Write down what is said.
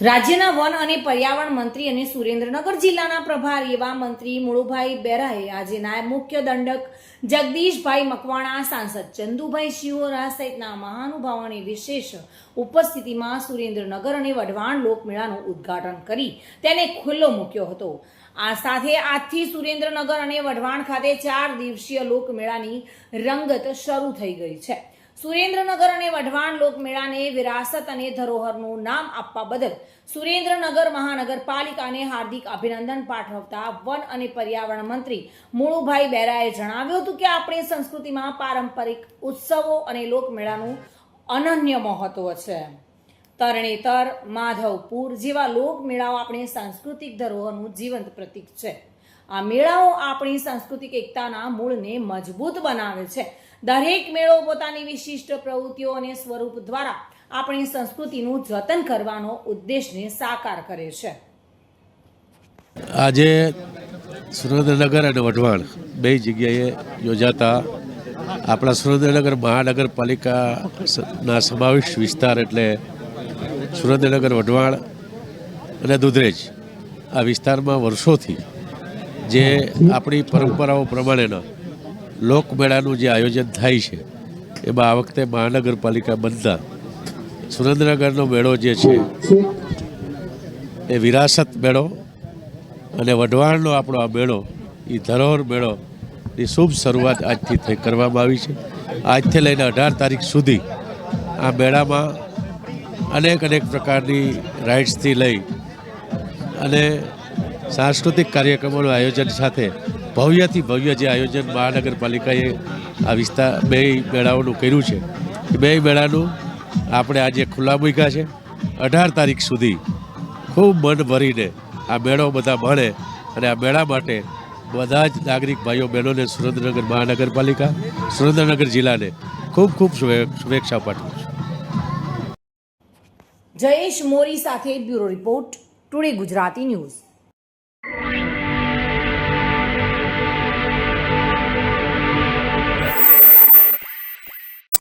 રાજ્યના વન અને પર્યાવરણ મંત્રી અને સુરેન્દ્રનગર જિલ્લાના પ્રભારી એવા મંત્રી મુળુભાઈ બેરાએ આજે નાયબ મુખ્ય દંડક જગદીશભાઈ મકવાણા, સાંસદ ચંદુભાઈ શિવોરા સહિતના મહાનુભાવોની વિશેષ ઉપસ્થિતિમાં સુરેન્દ્રનગર અને વઢવાણ લોકમેળાનું ઉદ્ઘાટન કરી તેને ખુલ્લો મૂક્યો હતો. આ સાથે આજથી સુરેન્દ્રનગર અને વઢવાણ ખાતે ચાર દિવસીય લોકમેળાની રંગત શરૂ થઈ ગઈ છે. સુરેન્દ્રનગર અને વઢવાણ લોકમેળાને વિરાસત અને ધરોહરનું નામ આપવા બદલ સુરેન્દ્રનગર મહાનગરપાલિકાને હાર્દિક અભિનંદન પાઠવતા વન અને પર્યાવરણ મંત્રી મુળુભાઈ બેરાએ જણાવ્યું હતું કે આપણી સંસ્કૃતિમાં પારંપરિક ઉત્સવો અને લોકમેળાનું અનન્ય મહત્વ છે. તરણેતર, માધવપુર જેવા લોકમેળાઓ આપણી સાંસ્કૃતિક ધરોહરનું જીવંત પ્રતીક છે. આ મેળાઓ આપણી સાંસ્કૃતિક એકતાના મૂળને મજબૂત બનાવે છે. દરેક મેળો પોતાની વિશિષ્ટ પ્રવૃત્તિઓ અને સ્વરૂપ દ્વારા આપણી સંસ્કૃતિનું જતન કરવાનો ઉદ્દેશને સાકાર કરે છે. આજે સુરેન્દ્રનગર અને વઢવાણ બે જગ્યાએ યોજાતા આપણા સુરેન્દ્રનગર મહાનગરપાલિકાના સમાવિષ્ટ વિસ્તાર એટલે સુરેન્દ્રનગર, વઢવાણ અને દુધરેજ. આ વિસ્તારમાં વર્ષોથી જે આપણી પરંપરાઓ પ્રમાણેના લોકમેળાનું જે આયોજન થાય છે, એમાં આ વખતે મહાનગરપાલિકા બનતા સુરેન્દ્રનગરનો મેળો જે છે, એ વિરાસત મેળો અને વઢવાણનો આપણો આ મેળો એ ધરોહર મેળોની શુભ શરૂઆત આજથી થઈ કરવામાં આવી છે. આજથી લઈને અઢાર તારીખ સુધી આ મેળામાં અનેક અનેક પ્રકારની રાઇડ્સથી લઈ અને સાંસ્કૃતિક કાર્યક્રમોનું આયોજન સાથે ભવ્યથી ભવ્ય જે આયોજન મહાનગરપાલિકાએ આ વિસ્તાર બે મેળાઓનું કર્યું છે. એ બે મેળાનું આપણે આજે ખુલ્લા મૂક્યા છે. અઢાર તારીખ સુધી ખૂબ મન ભરીને આ મેળો બધા મળે અને આ મેળા માટે બધા જ નાગરિક ભાઈઓ બહેનોને સુરેન્દ્રનગર મહાનગરપાલિકા, સુરેન્દ્રનગર જિલ્લાને ખૂબ ખૂબ શુભે- શુભેચ્છા પાઠવું છું. જયેશ મોરી સાથે bureau report, today Gujarati news.